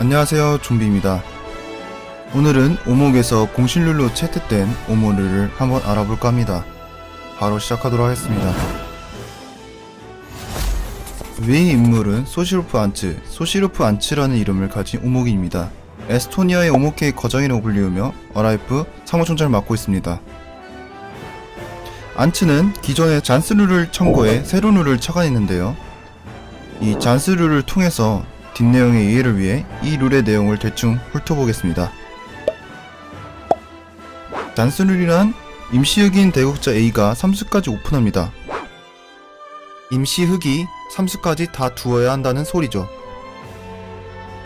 안녕하세요 좀비입니다. 오늘은 오목에서 공실룰로 채택된 오모르를 한번 알아볼까 합니다. 바로 시작하도록 하겠습니다. 메인 인물은 소시루프 안츠 소시루프 안츠라는 이름을 가진 오목입니다. 에스토니아의 오목계의 거장이라고 불리우며 어라이프 사무총장을 맡고 있습니다. 안츠는 기존의 잔스룰을 청구해 새로운 룰을 착안했는데요. 이 잔스룰을 통해서 뒷내용의 이해를 위해 이 룰의 내용을 대충 훑어보겠습니다. 잔스룰이란 임시흑인 대국자 A가 3수까지 오픈합니다. 임시흑이 3수까지 다 두어야 한다는 소리죠.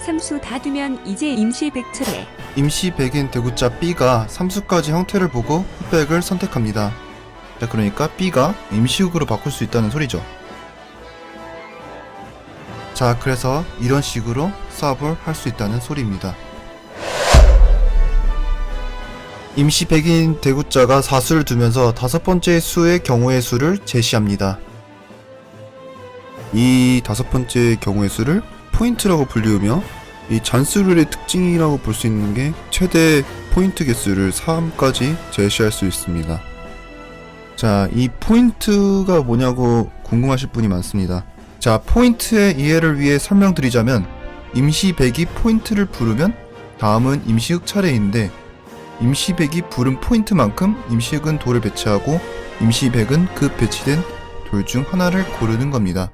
삼수 다 두면 이제 임시 백철에 임시 백인 대국자 B가 3수까지 형태를 보고 흑백을 선택합니다. 자, 그러니까 B가 임시흑으로 바꿀 수 있다는 소리죠. 자, 그래서 이런 식으로 수업을 할 수 있다는 소리입니다. 임시 백인 대구자가 4수를 두면서 다섯 번째 수의 경우의 수를 제시합니다. 이 다섯 번째 경우의 수를 포인트라고 불리우며 이 잔수룰의 특징이라고 볼 수 있는 게 최대 포인트 개수를 3까지 제시할 수 있습니다. 자, 이 포인트가 뭐냐고 궁금하실 분이 많습니다. 자, 포인트의 이해를 위해 설명드리자면 임시백이 포인트를 부르면 다음은 임시흑 차례인데 임시백이 부른 포인트만큼 임시흑은 돌을 배치하고 임시백은 그 배치된 돌 중 하나를 고르는 겁니다.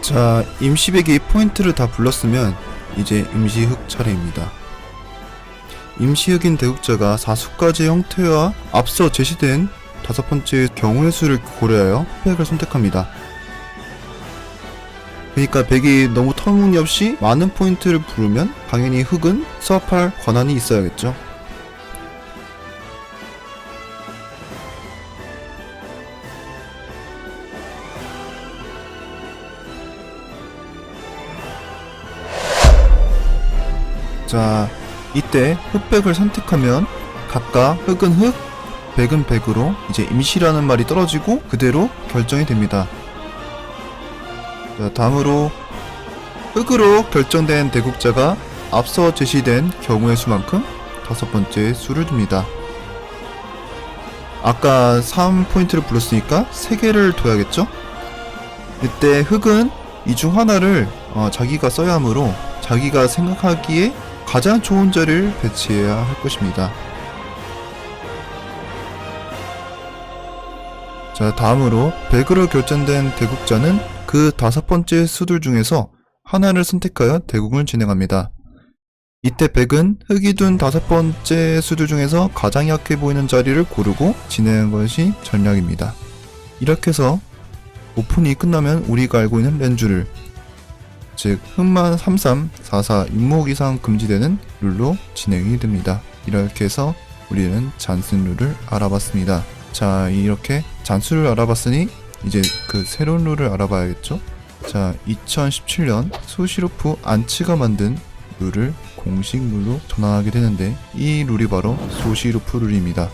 자, 임시백이 포인트를 다 불렀으면 이제 임시흑 차례입니다. 임시흑인 대국자가 4수까지 형태와 앞서 제시된 다섯 번째 경우의 수를 고려하여 흑백을 선택합니다. 그러니까 백이 너무 터무니없이 많은 포인트를 부르면 당연히 흑은 수합할 권한이 있어야겠죠. 자, 이때 흑백을 선택하면 각각 흑은 흑, 백은 백으로 이제 임시라는 말이 떨어지고 그대로 결정이 됩니다. 자, 다음으로 흑으로 결정된 대국자가 앞서 제시된 경우의 수만큼 다섯 번째 수를 둡니다. 아까 3포인트를 불렀으니까 3개를 둬야겠죠? 이때 흑은 이 중 하나를 어, 자기가 써야 하므로 자기가 생각하기에 가장 좋은 자리를 배치해야 할 것입니다. 자, 다음으로 100으로 결정된 대국자는 그 다섯 번째 수들 중에서 하나를 선택하여 대국을 진행합니다. 이때 100은 흑이 둔 다섯 번째 수들 중에서 가장 약해 보이는 자리를 고르고 진행하는 것이 전략입니다. 이렇게 해서 오픈이 끝나면 우리가 알고 있는 렌즈를 즉 흑만 33, 44 임목 이상 금지되는 룰로 진행이 됩니다. 이렇게 해서 우리는 잔슨 룰을 알아봤습니다. 자 이렇게 잔수를 알아봤으니 이제 그 새로운 룰을 알아봐야겠죠? 자 2017년 소시로프 안츠가 만든 룰을 공식 룰로 전환하게 되는데 이 룰이 바로 소시루프 룰입니다.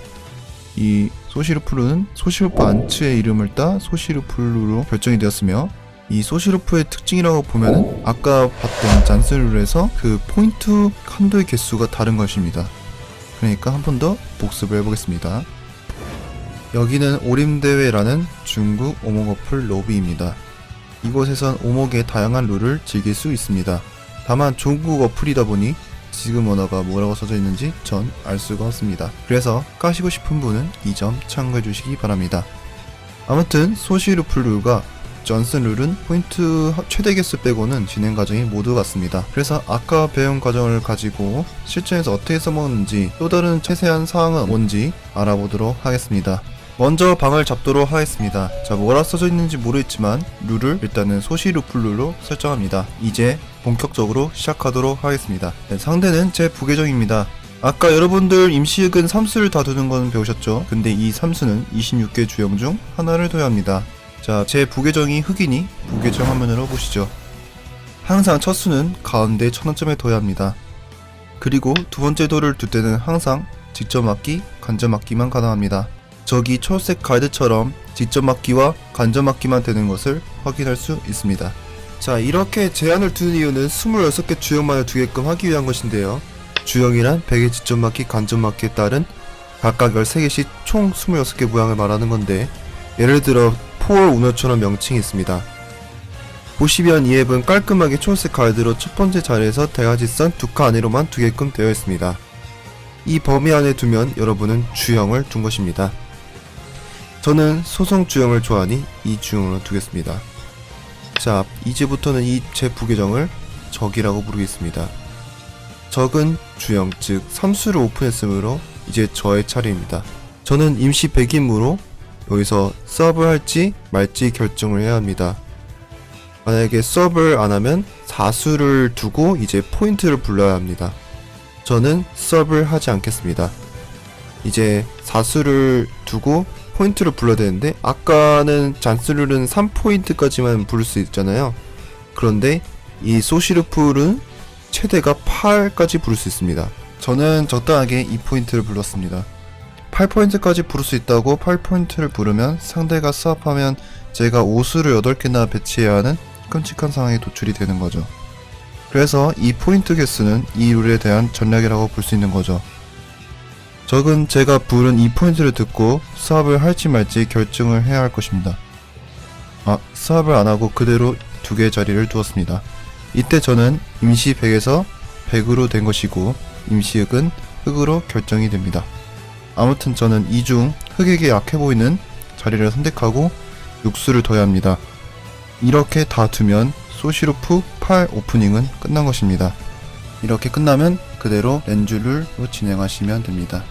이 소시루프 룰은 소시루프 안츠의 이름을 따 소시루프 룰로 결정이 되었으며 이 소시루프의 특징이라고 보면은 아까 봤던 잔스 룰에서 그 포인트 한도의 개수가 다른 것입니다. 그러니까 한 번 더 복습을 해보겠습니다. 여기는 오림대회라는 중국 오목 어플 로비입니다. 이곳에선 오목의 다양한 룰을 즐길 수 있습니다. 다만 중국 어플이다 보니 지금 언어가 뭐라고 써져 있는지 전 알 수가 없습니다. 그래서 까시고 싶은 분은 이 점 참고해 주시기 바랍니다. 아무튼 소시루플 룰과 전슨 룰은 포인트 최대 개수 빼고는 진행 과정이 모두 같습니다. 그래서 아까 배운 과정을 가지고 실전에서 어떻게 써먹는지 또 다른 세세한 사항은 뭔지 알아보도록 하겠습니다. 먼저 방을 잡도록 하겠습니다. 자, 뭐라 써져 있는지 모르겠지만 룰을 일단은 소시 루플 룰로 설정합니다. 이제 본격적으로 시작하도록 하겠습니다. 네, 상대는 제 부계정입니다. 아까 여러분들 임시흑은 3수를 다 두는 건 배우셨죠? 근데 이 3수는 26개 주형 중 하나를 둬야 합니다. 자, 제 부계정이 흑이니 부계정 화면으로 보시죠. 항상 첫 수는 가운데 천원점에 둬야 합니다. 그리고 두 번째 돌을 둘 때는 항상 직접 맞기, 간접 맞기만 가능합니다. 저기 초록색 가이드처럼 직접 맞기와 간접 맞기만 되는 것을 확인할 수 있습니다. 자, 이렇게 제한을 두는 이유는 26개 주형만을 두게끔 하기 위한 것인데요. 주형이란 베개 지점 맞기, 간접 맞기에 따른 각각 13개씩 총 26개 모양을 말하는 건데 예를 들어 폴 우너처럼 명칭이 있습니다. 보시면 이 앱은 깔끔하게 초록색 가이드로 첫 번째 자리에서 대가지선 두 칸 안으로만 두게끔 되어 있습니다. 이 범위 안에 두면 여러분은 주형을 둔 것입니다. 저는 소성 주형을 좋아하니 이 주형으로 두겠습니다. 자, 이제부터는 이 제 부계정을 적이라고 부르겠습니다. 적은 주형, 즉 삼수를 오픈했으므로 이제 저의 차례입니다. 저는 임시 100임으로 여기서 수업을 할지 말지 결정을 해야 합니다. 만약에 수업을 안 하면 4수를 두고 이제 포인트를 불러야 합니다. 저는 수업을 하지 않겠습니다. 이제 4수를 두고 포인트를 불러야 되는데 아까는 잔스룰은 3포인트까지만 부를 수 있잖아요. 그런데 이 소시르풀은 최대가 8까지 부를 수 있습니다. 저는 적당하게 2포인트를 불렀습니다. 8포인트까지 부를 수 있다고 8포인트를 부르면 상대가 수합하면 제가 오수를 8개나 배치해야 하는 끔찍한 상황에 도출이 되는 거죠. 그래서 이 포인트 개수는 이 룰에 대한 전략이라고 볼 수 있는 거죠. 적은 제가 부른 이 포인트를 듣고 수합을 할지 말지 결정을 해야 할 것입니다. 아, 수합을 안 하고 그대로 두 개의 자리를 두었습니다. 이때 저는 임시 100에서 100으로 된 것이고 임시흑은 흑으로 결정이 됩니다. 아무튼 저는 이 중 흑에게 약해 보이는 자리를 선택하고 육수를 둬야 합니다. 이렇게 다 두면 소시루프 8 오프닝은 끝난 것입니다. 이렇게 끝나면 그대로 렌즈를 진행하시면 됩니다.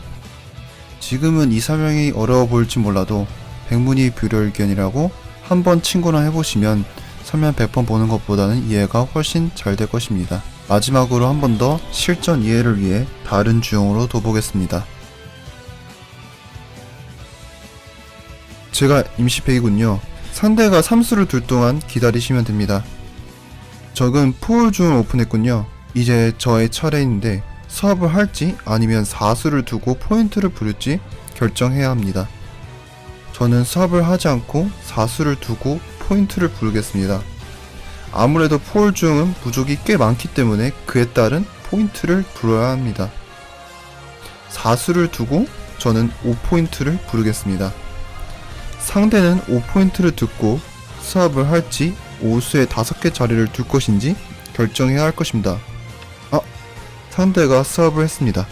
지금은 이 설명이 어려워 보일지 몰라도 백문이 불여일견이라고 한 번 친구랑 해보시면 설명 100번 보는 것보다는 이해가 훨씬 잘 될 것입니다. 마지막으로 한 번 더 실전 이해를 위해 다른 주형으로 둬보겠습니다. 제가 임시팩이군요. 상대가 3수를 둘 동안 기다리시면 됩니다. 적은 포울 중을 오픈했군요. 이제 저의 차례인데 수업을 할지 아니면 4수를 두고 포인트를 부를지 결정해야 합니다. 저는 수업을 하지 않고 4수를 두고 포인트를 부르겠습니다. 아무래도 포울 중은 부족이 꽤 많기 때문에 그에 따른 포인트를 불어야 합니다. 4수를 두고 저는 5포인트를 부르겠습니다. 상대는 5포인트를 듣고 수합을 할지 5수의 5개 자리를 둘 것인지 결정해야 할 것입니다. 아, 상대가 수합을 했습니다.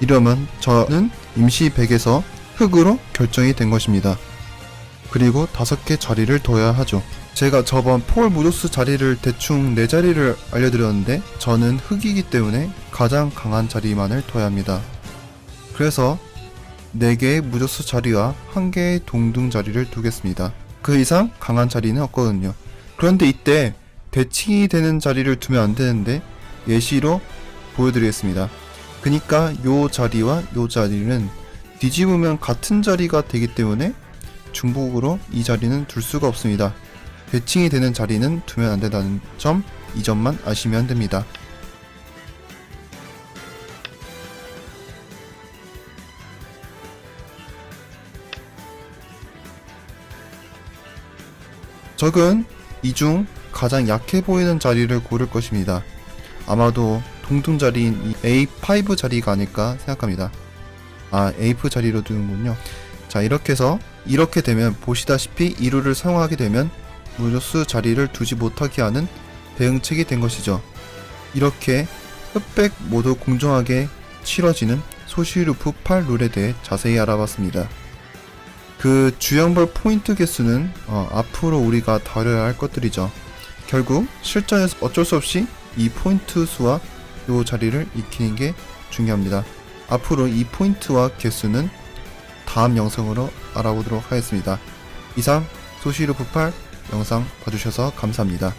이러면 저는 임시 100에서 흑으로 결정이 된 것입니다. 그리고 5개 자리를 둬야 하죠. 제가 저번 폴 무도스 자리를 대충 4자리를 알려드렸는데 저는 흑이기 때문에 가장 강한 자리만을 둬야 합니다. 그래서 4개의 무조수 자리와 1개의 동등 자리를 두겠습니다. 그 이상 강한 자리는 없거든요. 그런데 이때 대칭이 되는 자리를 두면 안 되는데 예시로 보여드리겠습니다. 그니까 요 자리와 요 자리는 뒤집으면 같은 자리가 되기 때문에 중복으로 이 자리는 둘 수가 없습니다. 대칭이 되는 자리는 두면 안 된다는 점, 이 점만 아시면 됩니다. 적은 이중 가장 약해 보이는 자리를 고를 것입니다. 아마도 동등 자리인 이 A5 자리가 아닐까 생각합니다. 아, A4 자리로 두는군요. 자, 이렇게 해서 이렇게 되면 보시다시피 이 룰을 사용하게 되면 무조수 자리를 두지 못하게 하는 대응책이 된 것이죠. 이렇게 흑백 모두 공정하게 치러지는 소시루프 8 룰에 대해 자세히 알아봤습니다. 그 주형별 포인트 개수는 어, 앞으로 우리가 다뤄야 할 것들이죠. 결국 실전에서 어쩔 수 없이 이 포인트 수와 요 자리를 익히는 게 중요합니다. 앞으로 이 포인트와 개수는 다음 영상으로 알아보도록 하겠습니다. 이상 소시루프 8 영상 봐주셔서 감사합니다.